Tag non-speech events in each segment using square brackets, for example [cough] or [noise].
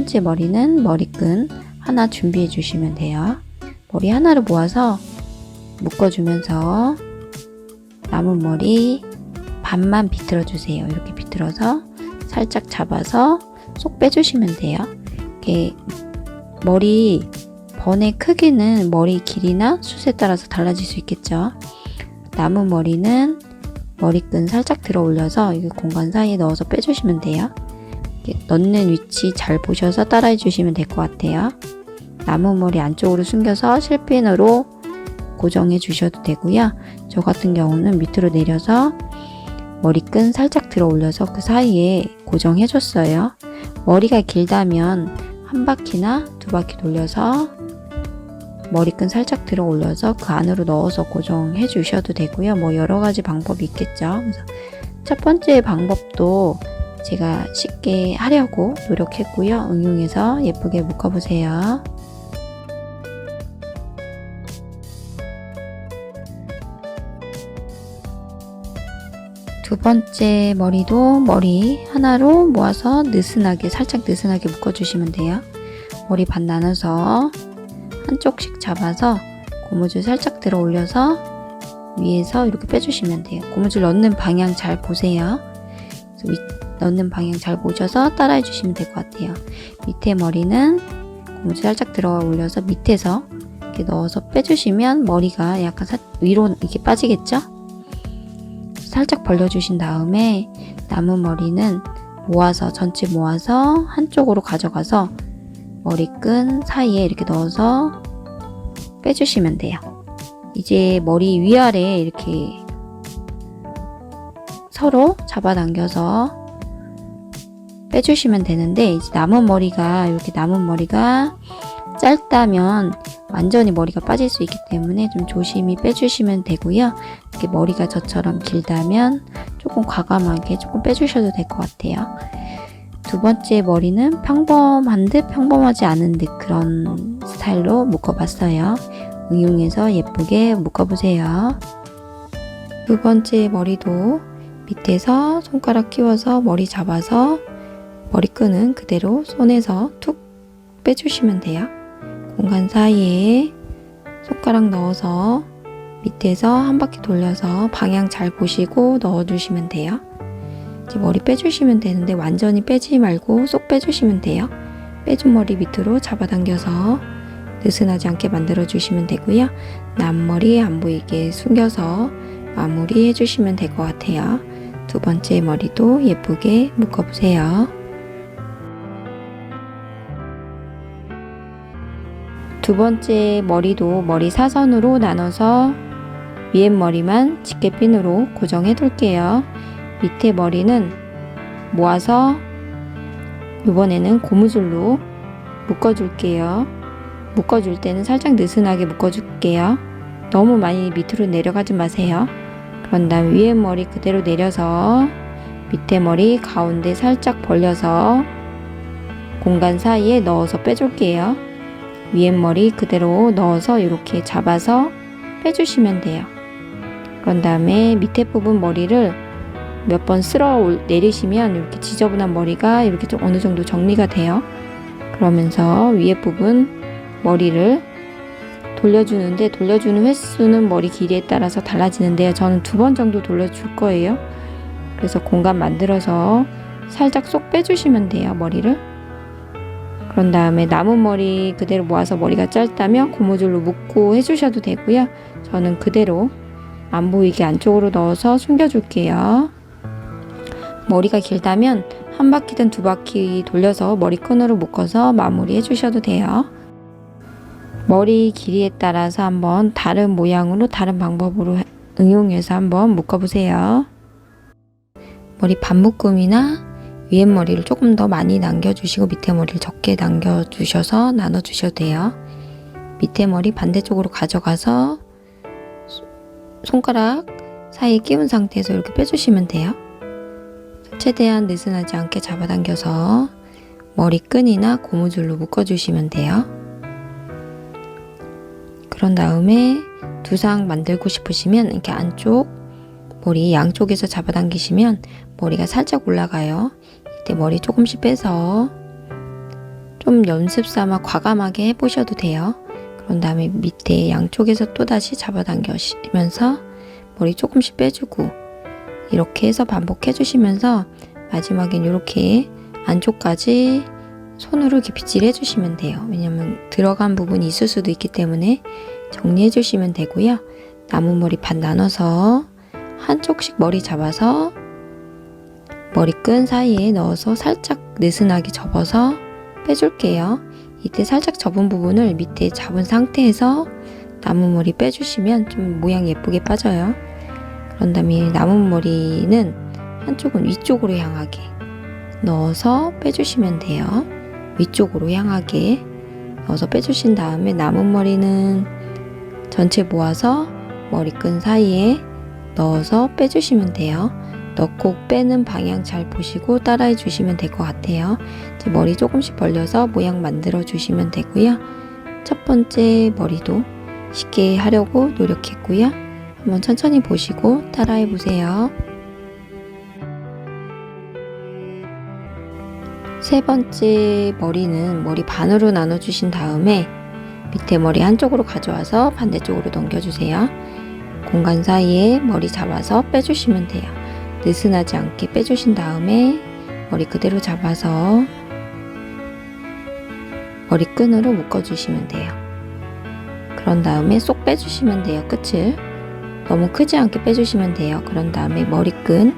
번째 머리는 머리끈 하나 준비해 주시면 돼요. 머리 하나를 모아서 묶어주면서 남은 머리 반만 비틀어 주세요. 이렇게 비틀어서 살짝 잡아서 쏙 빼주시면 돼요. 이렇게 머리 번의 크기는 머리 길이나 숱에 따라서 달라질 수 있겠죠. 남은 머리는 머리끈 살짝 들어 올려서 이 공간 사이에 넣어서 빼주시면 돼요. 넣는 위치 잘 보셔서 따라해 주시면 될 것 같아요. 남은 머리 안쪽으로 숨겨서 실핀으로 고정해 주셔도 되고요. 저 같은 경우는 밑으로 내려서 머리끈 살짝 들어 올려서 그 사이에 고정해 줬어요. 머리가 길다면 한 바퀴나 두 바퀴 돌려서 머리끈 살짝 들어 올려서 그 안으로 넣어서 고정해 주셔도 되고요. 뭐 여러 가지 방법이 있겠죠. 그래서 첫 번째 방법도 제가 쉽게 하려고 노력했고요. 응용해서 예쁘게 묶어보세요. 두 번째 머리도 머리 하나로 모아서 느슨하게 살짝 느슨하게 묶어주시면 돼요. 머리 반 나눠서 한쪽씩 잡아서 고무줄 살짝 들어 올려서 위에서 이렇게 빼주시면 돼요. 고무줄 넣는 방향 잘 보세요. 넣는 방향 잘 보셔서 따라해 주시면 될 것 같아요. 밑에 머리는 고무줄 살짝 들어 올려서 밑에서 이렇게 넣어서 빼주시면 머리가 약간 사, 위로 이렇게 빠지겠죠? 살짝 벌려주신 다음에 남은 머리는 모아서 전체 모아서 한쪽으로 가져가서 머리끈 사이에 이렇게 넣어서 빼주시면 돼요. 이제 머리 위아래 이렇게 서로 잡아당겨서 빼주시면 되는데 이제 남은 머리가 이렇게 남은 머리가 짧다면 완전히 머리가 빠질 수 있기 때문에 좀 조심히 빼주시면 되고요. 이렇게 머리가 저처럼 길다면 조금 과감하게 조금 빼주셔도 될 것 같아요. 두 번째 머리는 평범한 듯 평범하지 않은 듯 그런 스타일로 묶어봤어요. 응용해서 예쁘게 묶어보세요. 두 번째 머리도 밑에서 손가락 끼워서 머리 잡아서 머리끈은 그대로 손에서 툭 빼주시면 돼요. 공간 사이에 손가락 넣어서 밑에서 한 바퀴 돌려서 방향 잘 보시고 넣어주시면 돼요. 이제 머리 빼주시면 되는데 완전히 빼지 말고 쏙 빼주시면 돼요. 빼준 머리 밑으로 잡아당겨서 느슨하지 않게 만들어 주시면 되고요. 남머리 안 보이게 숨겨서 마무리 해주시면 될 것 같아요. 두 번째 머리도 예쁘게 묶어보세요. 두 번째 머리도 머리 사선으로 나눠서 위에 머리만 집게핀으로 고정해 둘게요. 밑에 머리는 모아서 이번에는 고무줄로 묶어줄게요. 묶어줄 때는 살짝 느슨하게 묶어줄게요. 너무 많이 밑으로 내려가지 마세요. 그런 다음 위에 머리 그대로 내려서 밑에 머리 가운데 살짝 벌려서 공간 사이에 넣어서 빼줄게요. 위에 머리 그대로 넣어서 이렇게 잡아서 빼주시면 돼요. 그런 다음에 밑에 부분 머리를 몇 번 쓸어 내리시면 이렇게 지저분한 머리가 이렇게 좀 어느 정도 정리가 돼요. 그러면서 위에 부분 머리를 돌려주는데 돌려주는 횟수는 머리 길이에 따라서 달라지는데요. 저는 두 번 정도 돌려줄 거예요. 그래서 공간 만들어서 살짝 쏙 빼주시면 돼요. 머리를. 그런 다음에 남은 머리 그대로 모아서 머리가 짧다면 고무줄로 묶고 해주셔도 되고요. 저는 그대로 안 보이게 안쪽으로 넣어서 숨겨줄게요. 머리가 길다면 한 바퀴든 두 바퀴 돌려서 머리끈으로 묶어서 마무리 해주셔도 돼요. 머리 길이에 따라서 한번 다른 모양으로 다른 방법으로 응용해서 한번 묶어보세요. 머리 반묶음이나 위에 머리를 조금 더 많이 남겨주시고 밑에 머리를 적게 남겨주셔서 나눠주셔도 돼요. 밑에 머리 반대쪽으로 가져가서 손가락 사이에 끼운 상태에서 이렇게 빼주시면 돼요. 최대한 느슨하지 않게 잡아당겨서 머리끈이나 고무줄로 묶어주시면 돼요. 그런 다음에 두상 만들고 싶으시면 이렇게 안쪽 머리 양쪽에서 잡아당기시면 머리가 살짝 올라가요. 이때 머리 조금씩 빼서 좀 연습 삼아 과감하게 해보셔도 돼요. 그런 다음에 밑에 양쪽에서 또다시 잡아당기시면서 머리 조금씩 빼주고 이렇게 해서 반복해 주시면서 마지막엔 이렇게 안쪽까지 손으로 이렇게 빗질해 주시면 돼요. 왜냐면 들어간 부분이 있을 수도 있기 때문에 정리해 주시면 되고요. 남은 머리 반 나눠서 한쪽씩 머리 잡아서 머리끈 사이에 넣어서 살짝 느슨하게 접어서 빼줄게요. 이때 살짝 접은 부분을 밑에 잡은 상태에서 남은 머리 빼주시면 좀 모양 예쁘게 빠져요. 그런 다음에 남은 머리는 한쪽은 위쪽으로 향하게 넣어서 빼주시면 돼요. 위쪽으로 향하게 넣어서 빼주신 다음에 남은 머리는 전체 모아서 머리끈 사이에 넣어서 빼주시면 돼요. 넣고 빼는 방향 잘 보시고 따라해 주시면 될 것 같아요. 이제 머리 조금씩 벌려서 모양 만들어 주시면 되고요. 첫 번째 머리도 쉽게 하려고 노력했고요. 한번 천천히 보시고 따라해 보세요. 세 번째 머리는 머리 반으로 나눠 주신 다음에 밑에 머리 한쪽으로 가져와서 반대쪽으로 넘겨주세요. 공간 사이에 머리 잡아서 빼주시면 돼요. 느슨하지 않게 빼주신 다음에 머리 그대로 잡아서 머리끈으로 묶어주시면 돼요. 그런 다음에 쏙 빼주시면 돼요. 끝을. 너무 크지 않게 빼주시면 돼요. 그런 다음에 머리끈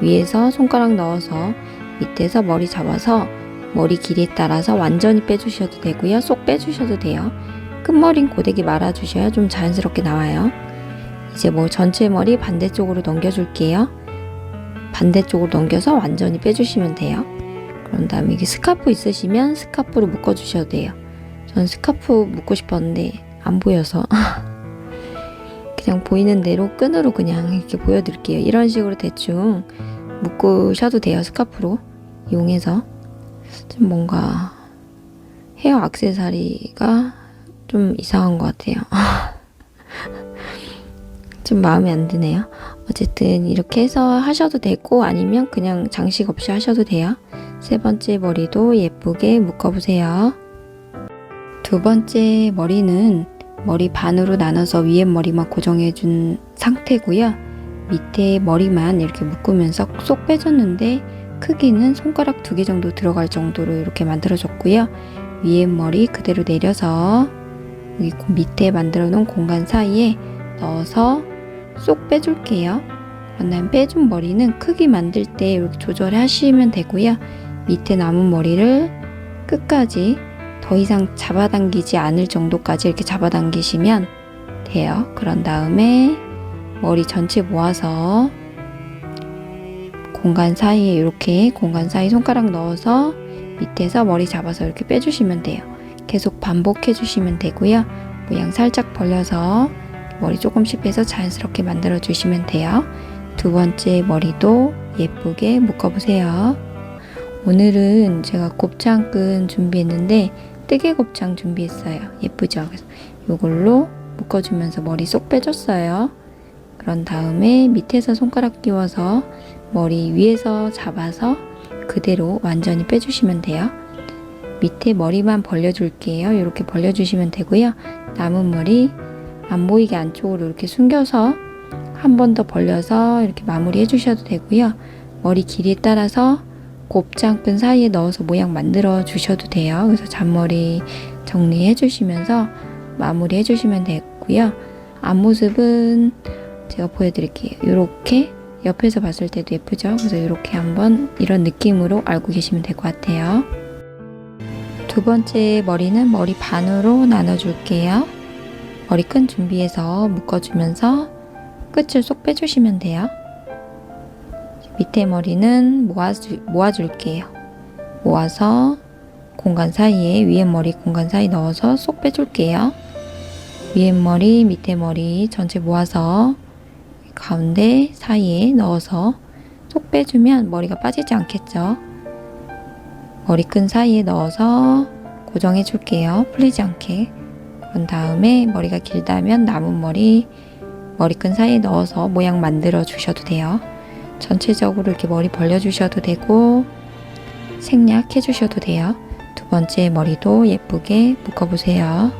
위에서 손가락 넣어서 밑에서 머리 잡아서 머리 길이에 따라서 완전히 빼주셔도 되고요. 쏙 빼주셔도 돼요. 끝머리는 고데기 말아주셔야 좀 자연스럽게 나와요. 이제 뭐 전체 머리 반대쪽으로 넘겨줄게요. 반대쪽으로 넘겨서 완전히 빼주시면 돼요. 그런 다음에 이게 스카프 있으시면 스카프로 묶어주셔도 돼요. 전 스카프 묶고 싶었는데 안 보여서 [laughs] 그냥 보이는 대로 끈으로 그냥 이렇게 보여드릴게요. 이런 식으로 대충 묶으셔도 돼요. 스카프로 이용해서 좀 뭔가 헤어 악세사리가 좀 이상한 것 같아요. [laughs] 좀 마음에 안 드네요. 어쨌든 이렇게 해서 하셔도 되고 아니면 그냥 장식 없이 하셔도 돼요. 세 번째 머리도 예쁘게 묶어보세요. 두 번째 머리는 머리 반으로 나눠서 위에 머리만 고정해준 상태고요. 밑에 머리만 이렇게 묶으면서 쏙 빼줬는데 크기는 손가락 두 개 정도 들어갈 정도로 이렇게 만들어줬고요. 위에 머리 그대로 내려서 여기 밑에 만들어 놓은 공간 사이에 넣어서 쏙 빼줄게요. 그런 빼준 머리는 크기 만들 때 이렇게 조절하시면 되고요. 밑에 남은 머리를 끝까지 더 이상 잡아당기지 않을 정도까지 이렇게 잡아당기시면 돼요. 그런 다음에 머리 전체 모아서 공간 사이에 이렇게 공간 사이 손가락 넣어서 밑에서 머리 잡아서 이렇게 빼주시면 돼요. 계속 반복해 주시면 되고요. 모양 살짝 벌려서 머리 조금씩 빼서 자연스럽게 만들어 주시면 돼요. 두 번째 머리도 예쁘게 묶어보세요. 오늘은 제가 곱창끈 준비했는데 뜨개 곱창 준비했어요. 예쁘죠? 그래서 이걸로 묶어주면서 머리 쏙 빼줬어요. 그런 다음에 밑에서 손가락 끼워서 머리 위에서 잡아서 그대로 완전히 빼주시면 돼요. 밑에 머리만 벌려줄게요. 이렇게 벌려주시면 되고요. 남은 머리 안 보이게 안쪽으로 이렇게 숨겨서 한 번 더 벌려서 이렇게 마무리 해주셔도 되고요. 머리 길이에 따라서 곱창끈 사이에 넣어서 모양 만들어 주셔도 돼요. 그래서 잔머리 정리해 주시면서 마무리 해 주시면 되고요. 앞모습은 제가 보여드릴게요. 이렇게 옆에서 봤을 때도 예쁘죠? 그래서 이렇게 한번 이런 느낌으로 알고 계시면 될 것 같아요. 두 번째 머리는 머리 반으로 나눠줄게요. 머리끈 준비해서 묶어주면서 끝을 쏙 빼주시면 돼요. 밑에 머리는 모아주, 모아줄게요. 모아서 공간 사이에 위에 머리 공간 사이 넣어서 쏙 빼줄게요. 위에 머리, 밑에 머리 전체 모아서 가운데 사이에 넣어서 쏙 빼주면 머리가 빠지지 않겠죠. 머리끈 사이에 넣어서 고정해 줄게요. 풀리지 않게. 그런 다음에 머리가 길다면 남은 머리 머리끈 사이에 넣어서 모양 만들어 주셔도 돼요. 전체적으로 이렇게 머리 벌려 주셔도 되고 생략 해 주셔도 돼요. 두 번째 머리도 예쁘게 묶어 보세요.